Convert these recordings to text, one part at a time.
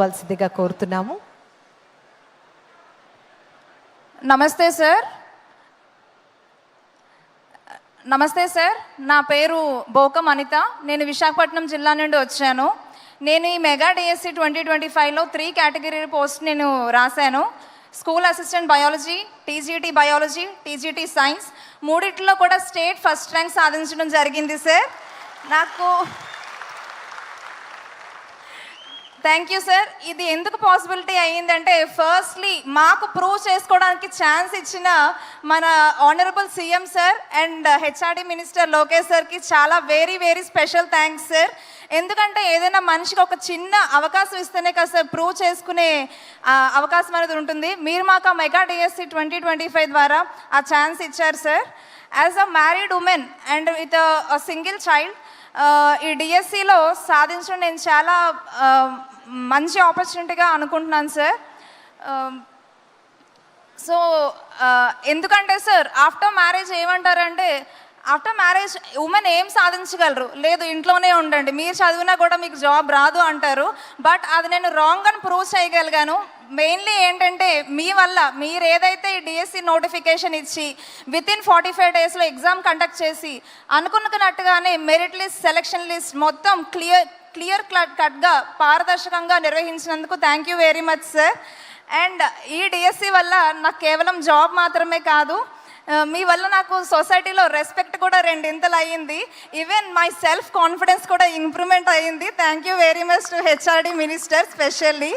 వలసిదిగా కోరుతున్నాము. నమస్తే సార్. నమస్తే సార్. నా పేరు బోకం అనిత నేను విశాఖపట్నం జిల్లా నుండి వచ్చాను. నేను ఈ మెగా డిఎస్సి ట్వంటీ ట్వంటీ ఫైవ్లో త్రీ కేటగిరీ పోస్ట్ నేను రాశాను. School assistant biology TGT biology TGT science మూడిట్లో కూడా స్టేట్ ఫస్ట్ ర్యాంక్ సాధించడం జరిగింది సార్. నాకు థ్యాంక్ యూ సార్ ఇది ఎందుకు పాసిబిలిటీ అయ్యిందంటే ఫస్ట్లీ మాకు ప్రూవ్ చేసుకోవడానికి ఛాన్స్ ఇచ్చిన మన honourable CM sir and HRD minister Lokesh సార్కి చాలా very very special thanks sir ఎందుకంటే ఏదైనా మనిషికి ఒక చిన్న అవకాశం ఇస్తేనే కదా సార్ ప్రూవ్ చేసుకునే అవకాశం అనేది ఉంటుంది. మీరు మాకు ఆ mega DSC twenty twenty five ద్వారా ఆ ఛాన్స్ ఇచ్చారు sir as a married women and with a single child ఈ డిఎస్సిలో సాధించడం నేను చాలా మంచి ఆపర్చునిటీగా అనుకుంటున్నాను సార్ సో ఎందుకంటే సార్ ఆఫ్టర్ మ్యారేజ్ ఏమంటారంటే ఆఫ్టర్ మ్యారేజ్ ఉమెన్ ఏం సాధించగలరు? లేదు ఇంట్లోనే ఉండండి. మీరు చదివినా కూడా మీకు జాబ్ రాదు అంటారు. బట్ అది నేను రాంగ్ అని ప్రూవ్ చేయగలిగాను. మెయిన్లీ ఏంటంటే మీ వల్ల మీరు ఏదైతే ఈ డిఎస్సి నోటిఫికేషన్ ఇచ్చి విత్ ఇన్ ఫార్టీ ఫైవ్ డేస్లో ఎగ్జామ్ కండక్ట్ చేసి అనుకున్నట్టుగానే మెరిట్ లిస్ట్ సెలక్షన్ లిస్ట్ మొత్తం క్లియర్ క్లియర్ కట్గా పారదర్శకంగా నిర్వహించినందుకు thank you very much sir and ఈ డిఎస్సి వల్ల నాకు కేవలం జాబ్ మాత్రమే కాదు మీ వల్ల నాకు సొసైటీలో రెస్పెక్ట్ కూడా రెండింతలు అయ్యింది. ఈవెన్ మై సెల్ఫ్ కాన్ఫిడెన్స్ కూడా ఇంప్రూవ్మెంట్ అయ్యింది. Thank you very much to HRD minister specially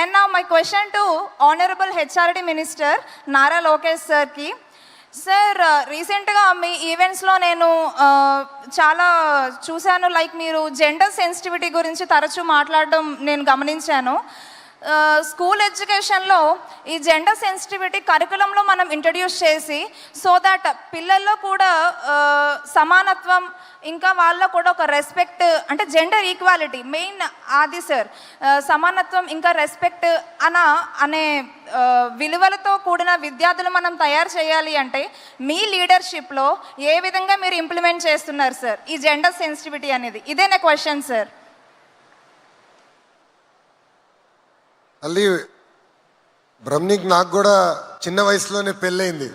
and నా my question to honourable HRD minister Nara Lokesh సార్కి సార్ రీసెంట్గా మీ ఈవెంట్స్లో నేను uh, చాలా చూశాను లైక్ మీరు జెండర్ సెన్సిటివిటీ గురించి తరచూ మాట్లాడడం నేను గమనించాను. స్కూల్ ఎడ్యుకేషన్లో ఈ జెండర్ సెన్సిటివిటీ కరికులంలో మనం ఇంట్రడ్యూస్ చేసి సో దట్ పిల్లల్లో కూడా సమానత్వం ఇంకా వాళ్ళలో కూడా ఒక రెస్పెక్ట్ అంటే జెండర్ ఈక్వాలిటీ మెయిన్ అది సార్ సమానత్వం ఇంకా రెస్పెక్ట్ అన అనే విలువలతో కూడిన విద్యార్థులు మనం తయారు చేయాలి అంటే మీ లీడర్షిప్లో ఏ విధంగా మీరు ఇంప్లిమెంట్ చేస్తున్నారు సార్ ఈ జెండర్ సెన్సిటివిటీ అనేది. ఇదే నా క్వశ్చన్ సార్ మళ్ళీ బ్రహ్మణికి నాకు కూడా చిన్న వయసులోనే పెళ్ళయింది.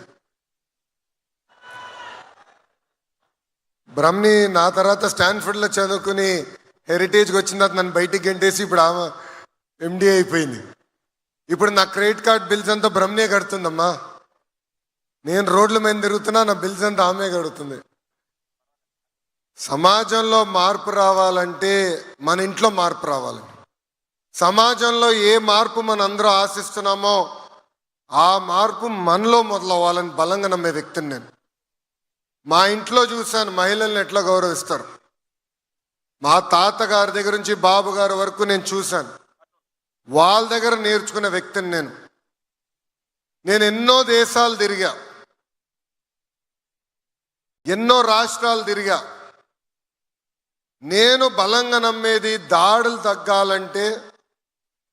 బ్రహ్మి నా తర్వాత స్టాన్ఫర్డ్లో చదువుకుని హెరిటేజ్కి వచ్చిన తర్వాత నన్ను బయటికి గంటేసి ఇప్పుడు ఆమె ఎండి అయిపోయింది. ఇప్పుడు నా క్రెడిట్ కార్డ్ బిల్స్ అంతా బ్రహ్మణే కడుతుందమ్మా. నేను రోడ్ల మీద తిరుగుతున్నా నా బిల్స్ అంతా ఆమె కడుతుంది. సమాజంలో మార్పు రావాలంటే మన ఇంట్లో మార్పు రావాలి. సమాజంలో ఏ మార్పు మన అందరూ ఆశిస్తున్నామో ఆ మార్పు మనలో మొదలవ్వాలని బలంగా నమ్మే వ్యక్తిని నేను. మా ఇంట్లో చూశాను మహిళల్ని ఎట్లా గౌరవిస్తారు? మా తాతగారి దగ్గర నుంచి బాబు గారి వరకు నేను చూశాను. వాళ్ళ దగ్గర నేర్చుకునే వ్యక్తిని నేను. నేను ఎన్నో దేశాలు తిరిగా. ఎన్నో రాష్ట్రాలు తిరిగా. నేను బలంగా నమ్మేది దాడులు తగ్గాలంటే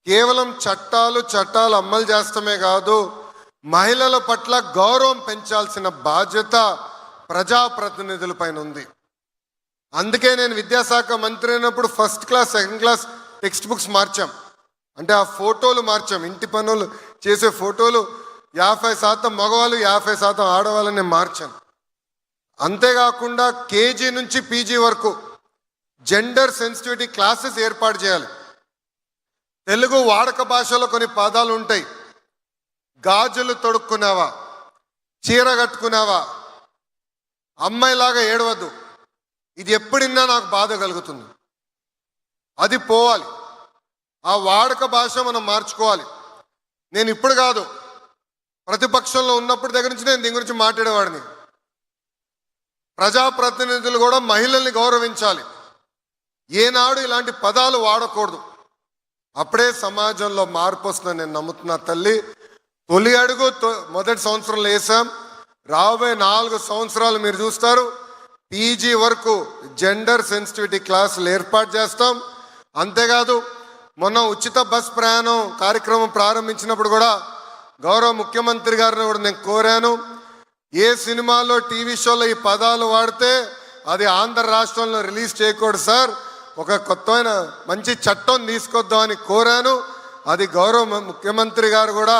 కేవలం చట్టాలు చట్టాలు అమలు చేస్తమే కాదు మహిళల పట్ల గౌరవం పెంచాల్సిన బాధ్యత ప్రజాప్రతినిధులపైన ఉంది. అందుకే నేను విద్యాశాఖ మంత్రి అయినప్పుడు first class second class text books మార్చాం. అంటే ఆ ఫోటోలు మార్చాం. ఇంటి పనులు చేసే ఫోటోలు యాభై శాతం మగవాళ్ళు యాభై శాతం ఆడవాళ్ళని నేను మార్చాను అంతేకాకుండా కేజీ నుంచి పీజీ వరకు జెండర్ సెన్సిటివిటీ క్లాసెస్ ఏర్పాటు చేయాలి. తెలుగు వాడక భాషలో కొన్ని పదాలు ఉంటాయి. గాజులు తొడుక్కున్నావా చీర కట్టుకున్నావా అమ్మాయిలాగా ఏడవద్దు. ఇది ఎప్పుడిన్నా నాకు బాధ కలుగుతుంది. అది పోవాలి. ఆ వాడక భాష మనం మార్చుకోవాలి. నేను ఇప్పుడు కాదు. ప్రతిపక్షంలో ఉన్నప్పటి దగ్గర నుంచి నేను దీని గురించి మాట్లాడేవాడిని. ప్రజాప్రతినిధులు కూడా మహిళల్ని గౌరవించాలి. ఏనాడు ఇలాంటి పదాలు వాడకూడదు. అప్పుడే సమాజంలో మార్పు వస్తుందని నేను నమ్ముతున్నా తల్లి. తొలి అడుగు తొ- మొదటి సంవత్సరంలో వేసాం రాబోయే నాలుగు సంవత్సరాలు మీరు చూస్తారు. పీజీ వరకు జెండర్ సెన్సిటివిటీ క్లాసులు ఏర్పాటు చేస్తాం. అంతేకాదు మొన్న ఉచిత బస్ ప్రయాణం కార్యక్రమం ప్రారంభించినప్పుడు కూడా గౌరవ ముఖ్యమంత్రి గారిని కూడా నేను కోరాను. ఏ సినిమాలో టీవీ షోలో ఈ పదాలు వాడితే అది ఆంధ్ర రాష్ట్రంలో రిలీజ్ చేయకూడదు సార్. ఒక కొత్తమైన మంచి చట్టం తీసుకొద్దామని కోరాను. అది గౌరవ ముఖ్యమంత్రి గారు కూడా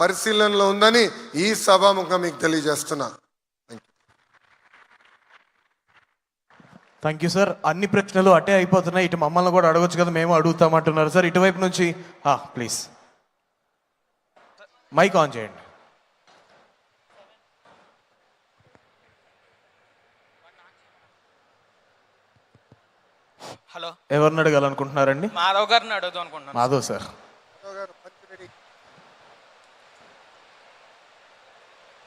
పరిశీలనలో ఉందని ఈ సభాముఖం మీకు తెలియజేస్తున్నా. థ్యాంక్ యూ సార్ అన్ని ప్రశ్నలు అటే అయిపోతున్నాయి. ఇటు మమ్మల్ని కూడా అడగొచ్చు కదా మేము అడుగుతామంటున్నారు. సార్ ఇటువైపు నుంచి ప్లీజ్ మైక్ ఆన్ చేయండి. హలో. ఎవరిని అడగాలనుకుంటున్నారండి? మాధవ్ గారిని అడుగుదాం అనుకుంటున్నాను. మాధవ్ సార్.